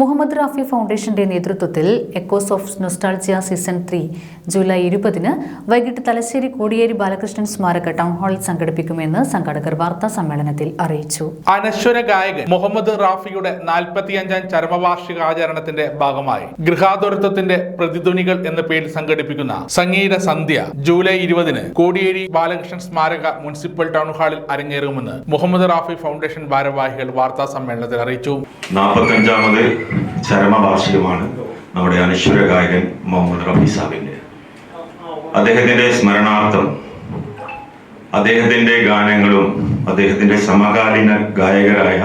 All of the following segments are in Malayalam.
മുഹമ്മദ് റാഫി ഫൗണ്ടേഷന്റെ നേതൃത്വത്തിൽ Echoes of Nostalgia season three July ഇരുപതിന് വൈകിട്ട് തലശ്ശേരി കോടിയേരി ബാലകൃഷ്ണൻ സ്മാരക ടൗൺ ഹാളിൽ സംഘടിപ്പിക്കുമെന്ന് സംഘാടകർ വാർത്താ സമ്മേളനത്തിൽ അറിയിച്ചു. അനശ്വര ഗായകൻ മുഹമ്മദ് റാഫിയുടെ നാൽപ്പത്തിയഞ്ചാം ചരമവാർഷികാചരണത്തിന്റെ ഭാഗമായി ഗൃഹാതുരത്വത്തിന്റെ പ്രതിധ്വനികൾ എന്ന പേരിൽ സംഘടിപ്പിക്കുന്ന സംഗീത സന്ധ്യ ജൂലൈ ഇരുപതിന് കോടിയേരി ബാലകൃഷ്ണൻ സ്മാരക മുനിസിപ്പൽ ടൗൺ ഹാളിൽ അരങ്ങേറുമെന്ന് മുഹമ്മദ് റാഫി ഫൗണ്ടേഷൻ ഭാരവാഹികൾ വാർത്താ സമ്മേളനത്തിൽ അറിയിച്ചു. നാൽപ്പത്തഞ്ചാമത് ചരമവാർഷികമാണ് നമ്മുടെ അനശ്വര ഗായകൻ മുഹമ്മദ് റഫി സാബിന്റെ. അദ്ദേഹത്തിന്റെ സ്മരണാർത്ഥം അദ്ദേഹത്തിന്റെ ഗാനങ്ങളും അദ്ദേഹത്തിന്റെ സമകാലീന ഗായകരായ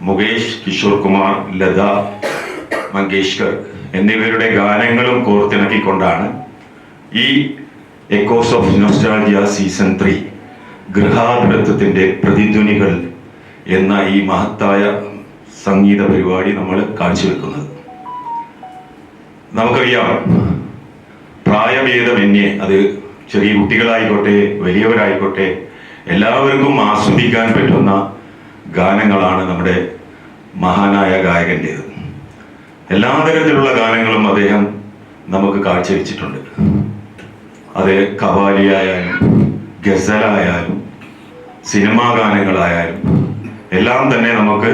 മുകേഷ് കിഷോർ കുമാർ ലത മങ്കേഷ്കർ എന്നിവരുടെ ഗാനങ്ങളും കോർത്തിണക്കിക്കൊണ്ടാണ് ഈ Echoes of Nostalgia season three ഗൃഹാതുരത്വത്തിന്റെ പ്രതിധ്വനികൾ എന്ന ഈ മഹത്തായ സംഗീത പരിപാടി നമ്മൾ കാഴ്ചവെക്കുന്നത്. നമുക്കറിയാം പ്രായഭേദമന്യേ അത് ചെറിയ കുട്ടികളായിക്കോട്ടെ വലിയവരായിക്കോട്ടെ എല്ലാവർക്കും ആസ്വദിക്കാൻ പറ്റുന്ന ഗാനങ്ങളാണ് നമ്മുടെ മഹാനായ ഗായകന്റേത്. എല്ലാ തരത്തിലുള്ള ഗാനങ്ങളും അദ്ദേഹം നമുക്ക് കാഴ്ചവെച്ചിട്ടുണ്ട്. അത് കവാലിയായാലും ഗസലായാലും സിനിമാ ഗാനങ്ങളായാലും എല്ലാം തന്നെ നമുക്ക്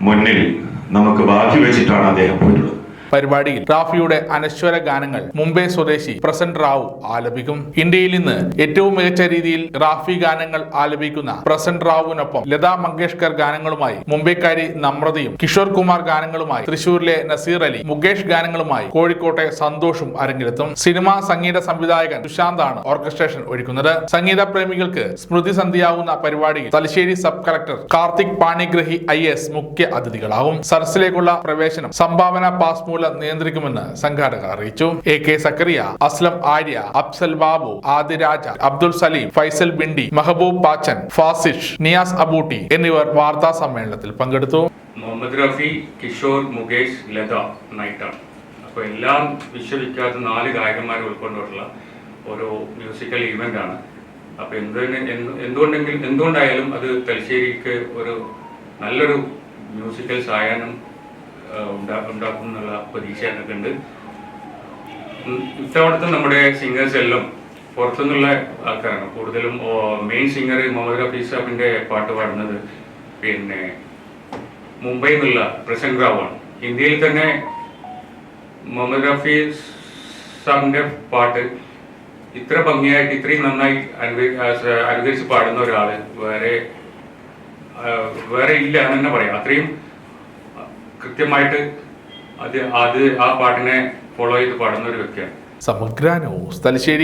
മുന്നിൽ നമുക്ക് ബാക്കി വെച്ചിട്ടാണ് അദ്ദേഹം പോയിട്ടുള്ളത്. പരിപാടിയിൽ റാഫിയുടെ അനശ്വര ഗാനങ്ങൾ മുംബൈ സ്വദേശി പ്രസന്റ് റാവു ആലപിക്കും. ഇന്ത്യയിൽ ഇന്ന് ഏറ്റവും മികച്ച രീതിയിൽ റാഫി ഗാനങ്ങൾ ആലപിക്കുന്ന പ്രസന്റ് റാവുവിനൊപ്പം ലതാ മങ്കേഷ്കർ ഗാനങ്ങളുമായി മുംബൈക്കാരി നമ്രതയും കിഷോർ കുമാർ ഗാനങ്ങളുമായി തൃശൂരിലെ നസീർ അലി മുകേഷ് ഗാനങ്ങളുമായി കോഴിക്കോട്ടെ സന്തോഷും അരങ്ങിലെത്തും സിനിമാ സംഗീത സംവിധായകൻ സുശാന്താണ് ഓർക്കസ്ട്രേഷൻ ഒരുക്കുന്നത്. സംഗീത പ്രേമികൾക്ക് സ്മൃതി സന്ധ്യയാവുന്ന പരിപാടിയിൽ Thalassery sub collector Karthik Panigrahi I S മുഖ്യ അതിഥികളാവും സരസിലേക്കുള്ള പ്രവേശനം സംഭാവന പാസ് മൂലം നിയന്ത്രിക്കുമെന്ന് സംഘാടകർ അറിയിച്ചു. എ കെ സക്കറിയ അസ്ലം ആര്യ അഫ്സൽ ബാബു ആദിരാജ അബ്ദുൾ സലീം ഫൈസൽ ബിണ്ടി മെഹബൂബ് പാച്ചൻ ഫാസിഷ് നിയാസ് അബൂട്ടി എന്നിവർ വാർത്താ സമ്മേളനത്തിൽ പങ്കെടുത്തു. മുഹമ്മദ് റഫി കിഷോർ മുകേഷ് ലത നൈറ്റാണ് അപ്പോൾ എല്ലാം വിശ്വവിഖ്യാത നാല് ഗായകന്മാരെ ഉൾക്കൊണ്ടുള്ള ഒരു മ്യൂസിക്കൽ ഈവന്റ് ആണ് അപ്പോൾ എന്ത് എന്ത് എന്തുകൊണ്ടെങ്കിലും എന്തുകൊണ്ടായാലും അത് തലശ്ശേരിക്ക് ഒരു നല്ലൊരു മ്യൂസിക്കൽ സായാഹ്നം ഉണ്ടാക്കും എന്നുള്ള പ്രതീക്ഷ ഉം, ഇത്തവണത്തെ നമ്മുടെ സിംഗേഴ്സ് എല്ലാം പുറത്തുനിന്നുള്ള ആൾക്കാരാണ്. കൂടുതലും മെയിൻ സിംഗർ മുഹമ്മദ് റഫി സാബിന്റെ പാട്ട് പാടുന്നത് പിന്നെ മുംബൈയിൽ നിന്നുള്ള പ്രസന്റ് റാവാണ് ഇന്ത്യയിൽ തന്നെ മുഹമ്മദ് റഫി സാബിന്റെ പാട്ട് ഇത്ര ഭംഗിയായിട്ട് ഇത്രയും നന്നായി അനുക- അനുകരിച്ച് പാടുന്ന ഒരാൾ വേറെ വേറെ ഇല്ല എന്ന് തന്നെ പറയാം. അത്രയും കൃത്യമായിട്ട് അത് അത് ആ പാട്ടിനെ ഫോളോ ചെയ്ത് പാടുന്ന ഒരു വ്യക്തിയാണ്. സമഗ്ര തലശ്ശേരി